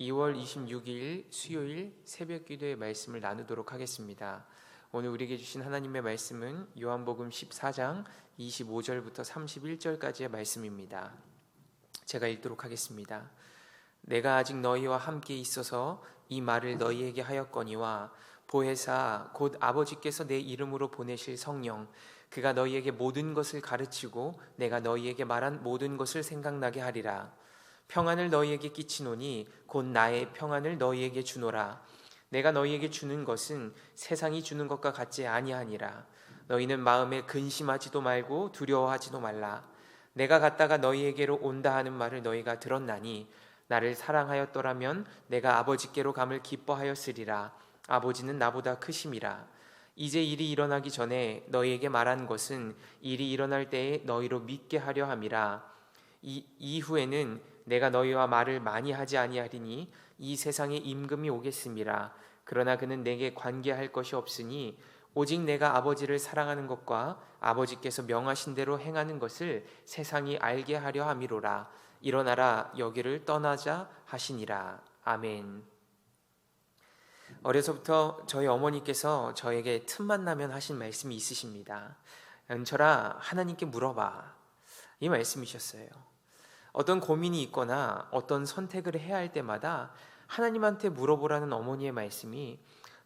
2월 26일 수요일 새벽 기도의 말씀을 나누도록 하겠습니다. 오늘 우리에게 주신 하나님의 말씀은 요한복음 14장 25절부터 31절까지의 말씀입니다. 제가 읽도록 하겠습니다. 내가 아직 너희와 함께 있어서 이 말을 너희에게 하였거니와 보혜사 곧 아버지께서 내 이름으로 보내실 성령 그가 너희에게 모든 것을 가르치고 내가 너희에게 말한 모든 것을 생각나게 하리라. 평안을 너희에게 끼치노니 곧 나의 평안을 너희에게 주노라. 내가 너희에게 주는 것은 세상이 주는 것과 같지 아니하니라. 너희는 마음에 근심하지도 말고 두려워하지도 말라. 내가 갔다가 너희에게로 온다 하는 말을 너희가 들었나니 나를 사랑하였더라면 내가 아버지께로 감을 기뻐하였으리라. 아버지는 나보다 크심이라. 이제 일이 일어나기 전에 너희에게 말한 것은 일이 일어날 때에 너희로 믿게 하려 함이라. 이 이후에는 내가 너희와 말을 많이 하지 아니하리니 이 세상에 임금이 오겠음이라 그러나 그는 내게 관계할 것이 없으니 오직 내가 아버지를 사랑하는 것과 아버지께서 명하신 대로 행하는 것을 세상이 알게 하려 함이로라 일어나라 여기를 떠나자 하시니라 아멘. 어려서부터 저희 어머니께서 저에게 틈만 나면 하신 말씀이 있으십니다. 은철아 하나님께 물어봐 이 말씀이셨어요. 어떤 고민이 있거나 어떤 선택을 해야 할 때마다 하나님한테 물어보라는 어머니의 말씀이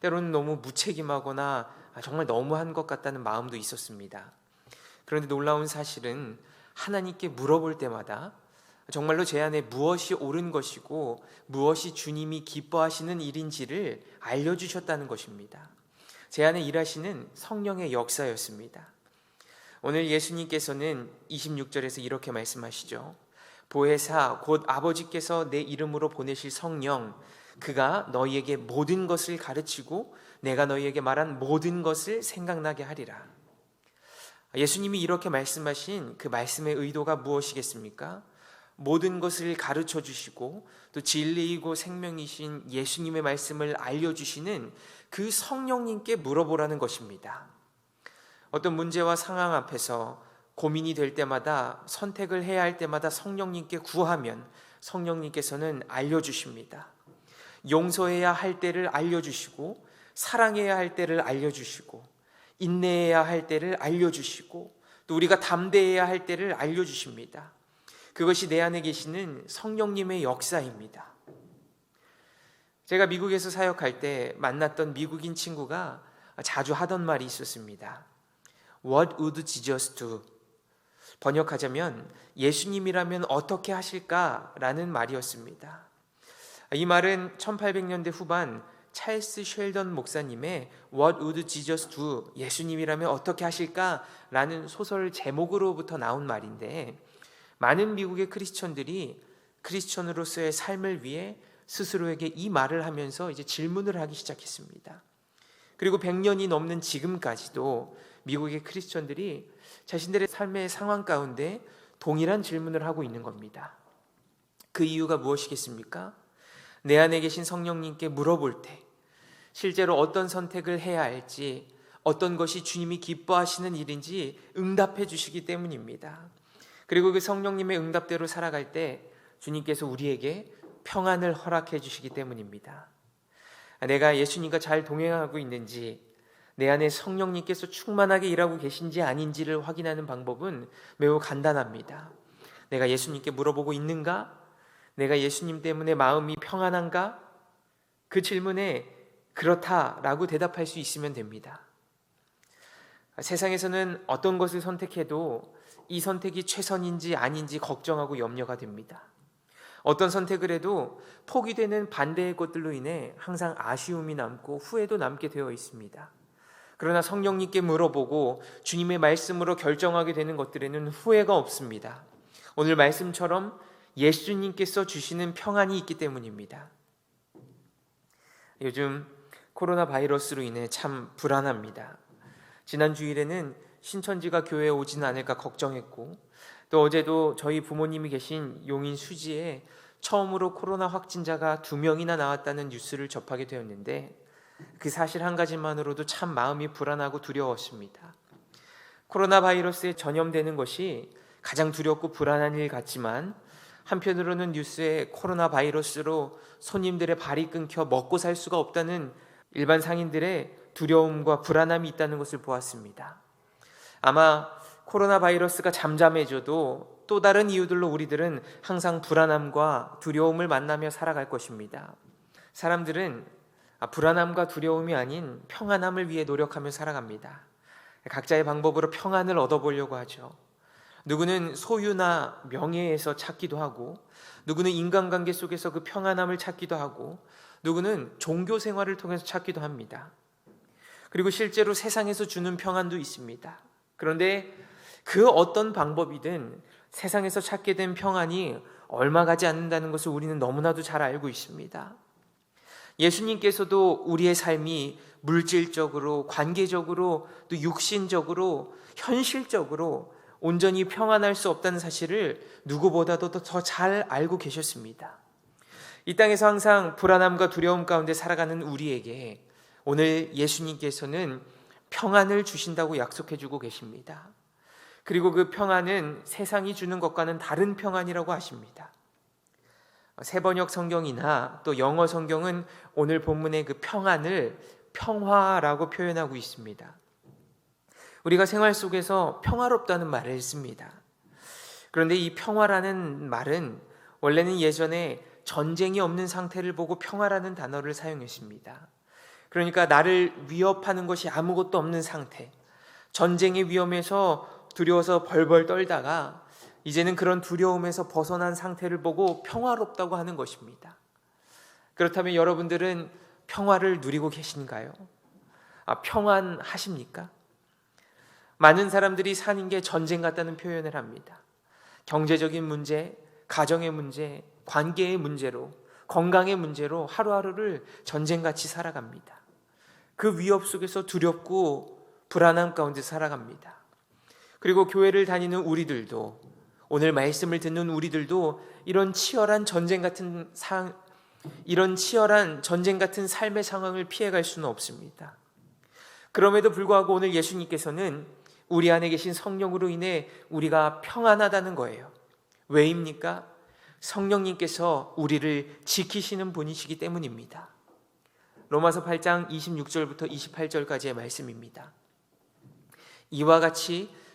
때로는 너무 무책임하거나 정말 너무한 것 같다는 마음도 있었습니다. 그런데 놀라운 사실은 하나님께 물어볼 때마다 정말로 제 안에 무엇이 옳은 것이고 무엇이 주님이 기뻐하시는 일인지를 알려주셨다는 것입니다. 제 안에 일하시는 성령의 역사였습니다. 오늘 예수님께서는 26절에서 이렇게 말씀하시죠. 보혜사 곧 아버지께서 내 이름으로 보내실 성령 그가 너희에게 모든 것을 가르치고 내가 너희에게 말한 모든 것을 생각나게 하리라. 예수님이 이렇게 말씀하신 그 말씀의 의도가 무엇이겠습니까? 모든 것을 가르쳐 주시고 또 진리이고 생명이신 예수님의 말씀을 알려 주시는 그 성령님께 물어보라는 것입니다. 어떤 문제와 상황 앞에서 고민이 될 때마다 선택을 해야 할 때마다 성령님께 구하면 성령님께서는 알려주십니다. 용서해야 할 때를 알려주시고 사랑해야 할 때를 알려주시고 인내해야 할 때를 알려주시고 또 우리가 담대해야 할 때를 알려주십니다. 그것이 내 안에 계시는 성령님의 역사입니다. 제가 미국에서 사역할 때 만났던 미국인 친구가 자주 하던 말이 있었습니다. What would Jesus do? 번역하자면 예수님이라면 어떻게 하실까라는 말이었습니다. 이 말은 1800년대 후반 찰스 쉘던 목사님의 What would Jesus do? 예수님이라면 어떻게 하실까라는 소설 제목으로부터 나온 말인데 많은 미국의 크리스천들이 크리스천으로서의 삶을 위해 스스로에게 이 말을 하면서 이제 질문을 하기 시작했습니다. 그리고 100년이 넘는 지금까지도 미국의 크리스천들이 자신들의 삶의 상황 가운데 동일한 질문을 하고 있는 겁니다. 그 이유가 무엇이겠습니까? 내 안에 계신 성령님께 물어볼 때 실제로 어떤 선택을 해야 할지 어떤 것이 주님이 기뻐하시는 일인지 응답해 주시기 때문입니다. 그리고 그 성령님의 응답대로 살아갈 때 주님께서 우리에게 평안을 허락해 주시기 때문입니다. 내가 예수님과 잘 동행하고 있는지 내 안에 성령님께서 충만하게 일하고 계신지 아닌지를 확인하는 방법은 매우 간단합니다. 내가 예수님께 물어보고 있는가? 내가 예수님 때문에 마음이 평안한가? 그 질문에 그렇다라고 대답할 수 있으면 됩니다. 세상에서는 어떤 것을 선택해도 이 선택이 최선인지 아닌지 걱정하고 염려가 됩니다. 어떤 선택을 해도 포기되는 반대의 것들로 인해 항상 아쉬움이 남고 후회도 남게 되어 있습니다. 그러나 성령님께 물어보고 주님의 말씀으로 결정하게 되는 것들에는 후회가 없습니다. 오늘 말씀처럼 예수님께서 주시는 평안이 있기 때문입니다. 요즘 코로나 바이러스로 인해 참 불안합니다. 지난 주일에는 신천지가 교회에 오지는 않을까 걱정했고 또 어제도 저희 부모님이 계신 용인 수지에 처음으로 코로나 확진자가 두 명이나 나왔다는 뉴스를 접하게 되었는데 그 사실 한 가지만으로도 참 마음이 불안하고 두려웠습니다. 코로나 바이러스에 전염되는 것이 가장 두렵고 불안한 일 같지만 한편으로는 뉴스에 코로나 바이러스로 손님들의 발이 끊겨 먹고 살 수가 없다는 일반 상인들의 두려움과 불안함이 있다는 것을 보았습니다. 아마 코로나 바이러스가 잠잠해져도 또 다른 이유들로 우리들은 항상 불안함과 두려움을 만나며 살아갈 것입니다. 사람들은 불안함과 두려움이 아닌 평안함을 위해 노력하며 살아갑니다. 각자의 방법으로 평안을 얻어보려고 하죠. 누구는 소유나 명예에서 찾기도 하고, 누구는 인간관계 속에서 그 평안함을 찾기도 하고, 누구는 종교 생활을 통해서 찾기도 합니다. 그리고 실제로 세상에서 주는 평안도 있습니다. 그런데 그 어떤 방법이든 세상에서 찾게 된 평안이 얼마 가지 않는다는 것을 우리는 너무나도 잘 알고 있습니다. 예수님께서도 우리의 삶이 물질적으로, 관계적으로, 또 육신적으로, 현실적으로 온전히 평안할 수 없다는 사실을 누구보다도 더 잘 알고 계셨습니다. 이 땅에서 항상 불안함과 두려움 가운데 살아가는 우리에게 오늘 예수님께서는 평안을 주신다고 약속해 주고 계십니다. 그리고 그 평안은 세상이 주는 것과는 다른 평안이라고 하십니다. 세번역 성경이나 또 영어 성경은 오늘 본문의 그 평안을 평화라고 표현하고 있습니다. 우리가 생활 속에서 평화롭다는 말을 씁니다. 그런데 이 평화라는 말은 원래는 예전에 전쟁이 없는 상태를 보고 평화라는 단어를 사용했습니다. 그러니까 나를 위협하는 것이 아무것도 없는 상태, 전쟁의 위험에서 두려워서 벌벌 떨다가 이제는 그런 두려움에서 벗어난 상태를 보고 평화롭다고 하는 것입니다. 그렇다면 여러분들은 평화를 누리고 계신가요? 아, 평안하십니까? 많은 사람들이 사는 게 전쟁 같다는 표현을 합니다. 경제적인 문제, 가정의 문제, 관계의 문제로, 건강의 문제로 하루하루를 전쟁같이 살아갑니다. 그 위협 속에서 두렵고 불안함 가운데 살아갑니다. 그리고 교회를 다니는 우리들도 오늘 말씀을 듣는 우리들도 이런 치열한 전쟁 같은 상 이런 치열한 전쟁 같은 삶의 상황을 피해갈 수는 없습니다. 그럼에도 불구하고 오늘 예수님께서는 우리 안에 계신 성령으로 인해 우리가 평안하다는 거예요. 왜입니까? 성령님께서 우리를 지키시는 분이시기 때문입니다. 로마서 8장 26절부터 28절까지의 말씀입니다. 이와 같이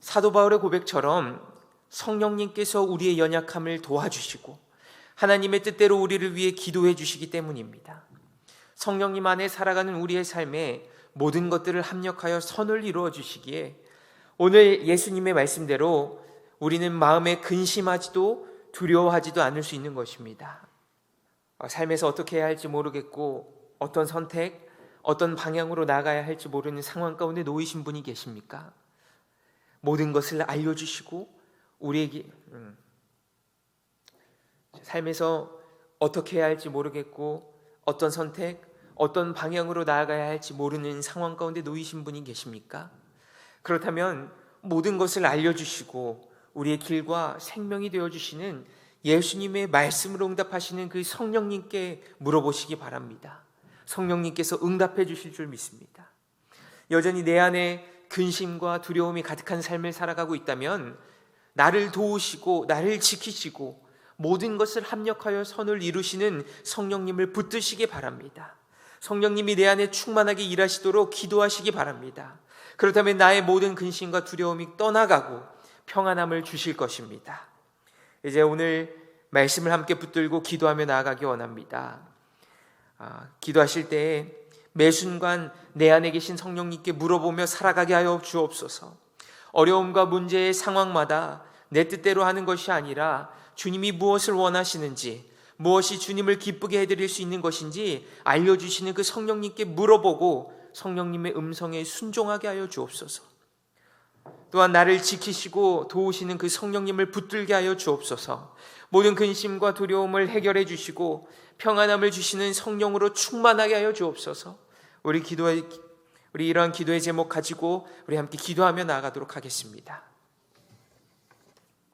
사도 바울의 고백처럼 성령님께서 우리의 연약함을 도와주시고 하나님의 뜻대로 우리를 위해 기도해 주시기 때문입니다. 성령님 안에 살아가는 우리의 삶에 모든 것들을 합력하여 선을 이루어 주시기에 오늘 예수님의 말씀대로 우리는 마음에 근심하지도 두려워하지도 않을 수 있는 것입니다. 어, 삶에서 어떻게 해야 할지 모르겠고 어떤 선택, 어떤 방향으로 나가야 할지 모르는 상황 가운데 놓이신 분이 계십니까? 모든 것을 알려주시고 우리에게 음, 삶에서 어떻게 해야 할지 모르겠고 어떤 선택, 어떤 방향으로 나아가야 할지 모르는 상황 가운데 놓이신 분이 계십니까? 그렇다면 모든 것을 알려주시고 우리의 길과 생명이 되어주시는 예수님의 말씀으로 응답하시는 그 성령님께 물어보시기 바랍니다. 성령님께서 응답해 주실 줄 믿습니다. 여전히 내 안에 근심과 두려움이 가득한 삶을 살아가고 있다면 나를 도우시고 나를 지키시고 모든 것을 합력하여 선을 이루시는 성령님을 붙드시기 바랍니다. 성령님이 내 안에 충만하게 일하시도록 기도하시기 바랍니다. 그렇다면 나의 모든 근심과 두려움이 떠나가고 평안함을 주실 것입니다. 이제 오늘 말씀을 함께 붙들고 기도하며 나아가기 원합니다. 아, 기도하실 때 매 순간 내 안에 계신 성령님께 물어보며 살아가게 하여 주옵소서. 어려움과 문제의 상황마다 내 뜻대로 하는 것이 아니라 주님이 무엇을 원하시는지, 무엇이 주님을 기쁘게 해드릴 수 있는 것인지 알려주시는 그 성령님께 물어보고 성령님의 음성에 순종하게 하여 주옵소서. 또한 나를 지키시고 도우시는 그 성령님을 붙들게 하여 주옵소서. 모든 근심과 두려움을 해결해 주시고 평안함을 주시는 성령으로 충만하게 하여 주옵소서. 우리 기도의 우리 이러한 기도의 제목 가지고 우리 함께 기도하며 나아가도록 하겠습니다.